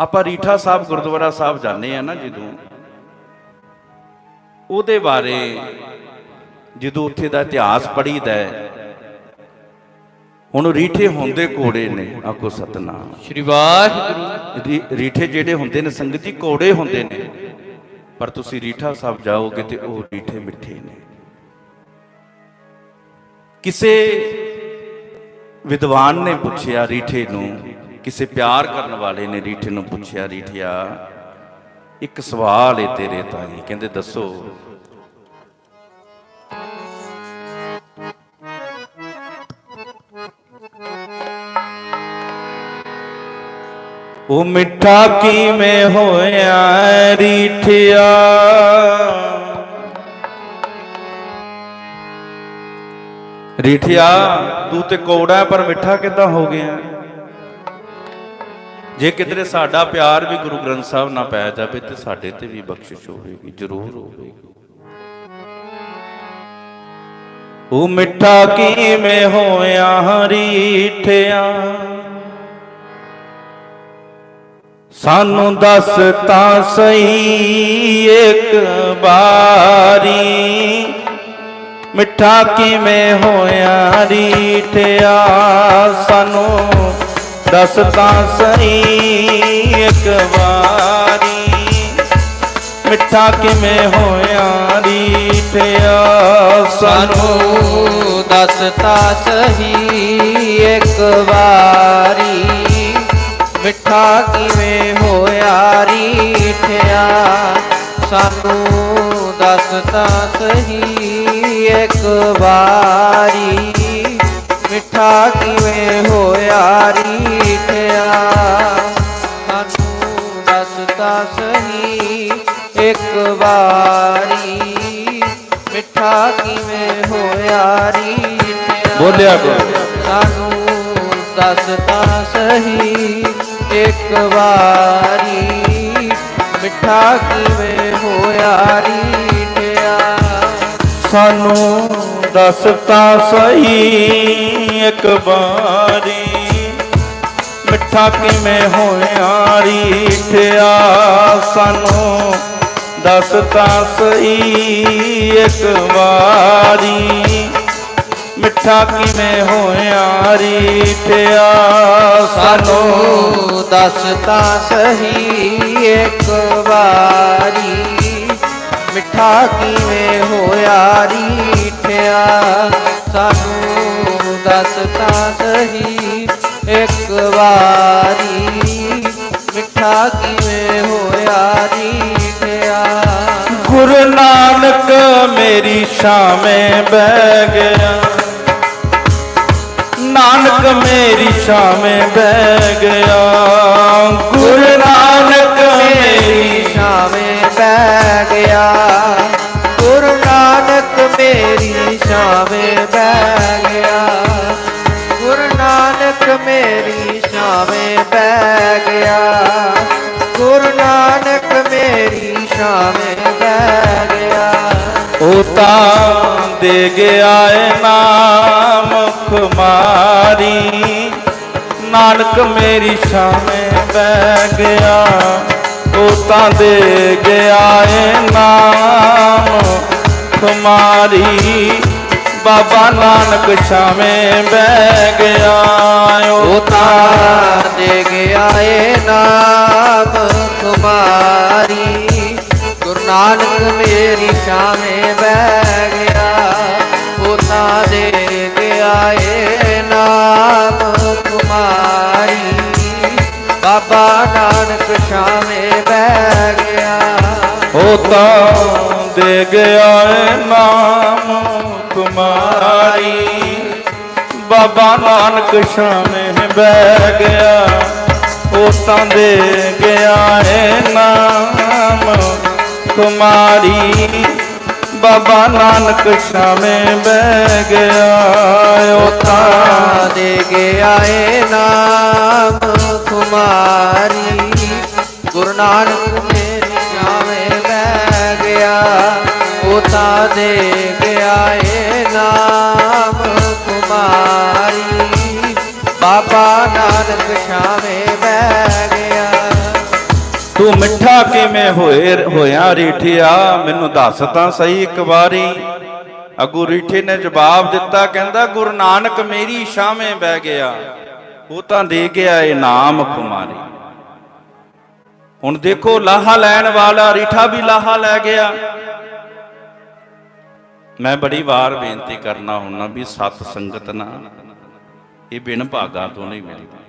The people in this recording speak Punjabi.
ਆਪਾਂ ਰੀਠਾ ਸਾਹਿਬ ਗੁਰਦੁਆਰਾ ਸਾਹਿਬ ਜਾਂਦੇ ਆ ਨਾ ਜਦੋਂ ਉਹਦੇ ਬਾਰੇ ਜਦੋਂ ਉੱਥੇ ਦਾ ਇਤਿਹਾਸ ਪੜ੍ਹੀਦਾ ਹੈ ਹੁਣ ਰੀਠੇ ਹੁੰਦੇ ਕੋੜੇ ਨੇ ਆਖੋ ਸਤਨਾਮ। ਸ਼੍ਰੀ ਵਾਹਿਗੁਰੂ। ਰੀਠੇ ਜਿਹੜੇ ਹੁੰਦੇ ਨੇ ਸੰਗਤ ਜੀ ਕੋੜੇ ਹੁੰਦੇ ਨੇ। ਪਰ ਤੁਸੀਂ ਰੀਠਾ ਸਾਹਿਬ ਜਾਓਗੇ ਤੇ ਉਹ ਰੀਠੇ ਮਿੱਠੇ ਨੇ। ਕਿਸੇ ਵਿਦਵਾਨ ਨੇ ਪੁੱਛਿਆ ਰੀਠੇ ਨੂੰ ਕਿਸੇ ਪਿਆਰ ਕਰਨ ਵਾਲੇ ਨੇ ਰੀਠੇ ਨੂੰ ਪੁੱਛਿਆ, ਰੀਠਿਆ, ਇੱਕ ਸਵਾਲ ਏ ਤੇਰੇ ਤਾਈ। ਕਹਿੰਦੇ, ਦੱਸੋ। ਉਹ ਮਿੱਠਾ ਕਿਵੇਂ ਹੋਇਆ ਰੀਠਿਆ? ਰੀਠਿਆ, ਤੂੰ ਤੇ ਕੌੜਾ ਪਰ ਮਿੱਠਾ ਕਿੱਦਾਂ ਹੋ ਗਿਆ? ਜੇ ਕਿਧਰੇ ਸਾਡਾ ਪਿਆਰ ਵੀ ਗੁਰੂ ਗ੍ਰੰਥ ਸਾਹਿਬ ਨਾਲ ਪੈ ਜਾਵੇ ਤੇ ਸਾਡੇ ਤੇ ਵੀ ਬਖਸ਼ਿਸ਼ ਹੋਵੇਗੀ, ਜ਼ਰੂਰ ਹੋਵੇਗੀ। ਉਹ ਮਿੱਠਾ ਕਿਵੇਂ ਹੋਇਆ ਰੀਠਿਆ? ਸਾਨੂੰ ਦੱਸ ਤਾਂ ਸਹੀ ਇੱਕ ਵਾਰੀ। ਮਿੱਠਾ ਕਿਵੇਂ ਹੋਇਆ ਰੀਠਿਆ? ਸਾਨੂੰ ਦੱਸ ਤਾਂ ਸਹੀ ਇੱਕ ਵਾਰੀ। ਮਿੱਠਾ ਕਿਵੇਂ ਹੋਇਆ ਰੀਠਿਆ ਸਾਨੂੰ? ਦਸਤਾ ਸਹੀ ਇੱਕ ਵਾਰੀ। ਮਿੱਠਾ ਕਿਵੇਂ ਹੋਇਆ ਰੀਠਿਆ ਸਾਨੂੰ ਦੱਸਤਾ ਸਹੀ ਇੱਕ ਵਾਰੀ। ਇੱਕ ਵਾਰੀ ਮਿੱਠਾ ਕਿਵੇਂ ਹੋਇਆ ਰੀਠਿਆ ਬੋਲਿਆ ਕਰੋ। ਸਾਨੂੰ ਦੱਸਤਾ ਸਹੀ ਇੱਕ ਵਾਰੀ ਮਿੱਠਾ ਕਿਵੇਂ ਹੋਇਆ ਰੀਠਿਆ ਸਾਨੂੰ ਦੱਸ ਤਾਂ ਸਹੀ ਇੱਕ ਵਾਰੀ ਮਿੱਠਾ ਕਿਵੇਂ ਹੋਇਆ ਰੀਠਿਆ ਸਾਨੂੰ ਦਸ ਤਾਂ ਸਹੀ ਇੱਕ ਵਾਰੀ। ਮਿੱਠਾ ਕਿਵੇਂ ਹੋਇਆ ਰੀਠਿਆ ਸਾਨੂੰ। ਦਸ ਦੱਸਤਾ ਸਹੀ ਇੱਕ ਵਾਰੀ। ਮਿੱਠਾ ਕਿਵੇਂ ਹੋਇਆ ਰੀਠਿਆ ਸਾਨੂੰ ਦੱਸਤਾ ਸਹੀ ਇੱਕ ਵਾਰੀ। ਮਿੱਠਾ ਕਿਵੇਂ ਹੋਇਆ ਰੀਠਿਆ ਨਾਨਕ ਮੇਰੀ ਸ਼ਾਮੇ ਬਹਿ ਗਿਆ। ਨਾਨਕ ਮੇਰੀ ਸ਼ਾਮੇ ਬਹਿ ਗਿਆ। ਗੁਰੂ ਨਾਨਕ ਮੇਰੀ ਸ਼ਾਮੇ ਬਹਿ ਗਿਆ। ਗੁਰੂ ਨਾਨਕ ਮੇਰੀ ਸ਼ਾਮੇ ਬਹਿ ਗਿਆ। ਗੁਰੂ ਨਾਨਕ ਮੇਰੀ ਸ਼ਾਮੇ ਬਹਿ ਗਿਆ। ਗੁਰੂ ਨਾਨਕ ਮੇਰੀ ਸ਼ਾਮੇ ਗਿਆ। ਉਹ ਤਾਂ ਦੇ ਗਿਆ ਏ ਨਾਮ ਖੁਮਾਰੀ। ਨਾਨਕ ਮੇਰੀ ਸ਼ਾਮੇ ਬਹਿ ਗਿਆ। ਉਹ ਤਾਂ ਦੇ ਗਿਆ ਏ ਨਾਮ ਖੁਮਾਰੀ। ਬਾਬਾ ਨਾਨਕ ਸ਼ਾਮੇ ਬਹਿ ਗਿਆ। ਉਹ ਦੇ ਗਿਆ ਏ ਨਾਮ ਕੁਮਾਰੀ। ਬਾਬਾ ਨਾਨਕ ਸ਼ਾਮੇ ਬਹਿ ਗਿਆ ਉਹ ਤਾਂ ਦੇ ਗਿਆ ਏ ਨਾਮ ਕੁਮਾਰੀ। ਬਾਬਾ ਨਾਨਕ ਸ਼ਾਮੇ ਬਹਿ ਗਿਆ ਉਹ ਤਾਂ ਦੇ ਗਿਆ ਏ ਨਾਮ ਕੁਮਾਰੀ। ਗੁਰੂ ਨਾਨਕ ਨਾਨਕ ਸ਼ਾਮੇ ਬਹਿ ਗਿਆ। ਤੂੰ ਮਿੱਠਾ ਕਿਵੇਂ ਹੋਏ ਹੋਇਆ ਰੀਠਿਆ? ਮੈਨੂੰ ਦੱਸ ਤਾਂ ਸਹੀ ਇੱਕ ਵਾਰੀ। ਅਗੂ ਰੀਠੇ ਨੇ ਜਵਾਬ ਦਿੱਤਾ, ਕਹਿੰਦਾ, ਗੁਰੂ ਨਾਨਕ ਮੇਰੀ ਛਾਵੇਂ ਬਹਿ ਗਿਆ। ਉਹ ਤਾਂ ਦੇ ਗਿਆ ਇਨਾਮ ਕੁਮਾਰੀ। ਹੁਣ ਦੇਖੋ, ਲਾਹਾ ਲੈਣ ਵਾਲਾ ਰੀਠਾ ਵੀ ਲਾਹਾ ਲੈ ਗਿਆ। ਮੈਂ ਬੜੀ ਵਾਰ ਬੇਨਤੀ ਕਰਨਾ ਹੁੰਨਾ ਵੀ ਸਤ ਸੰਗਤ ਨਾ ਇਹ ਬਿਨ ਭਾਗਾ ਤੋਂ ਨਹੀਂ ਮਿਲਦੀ।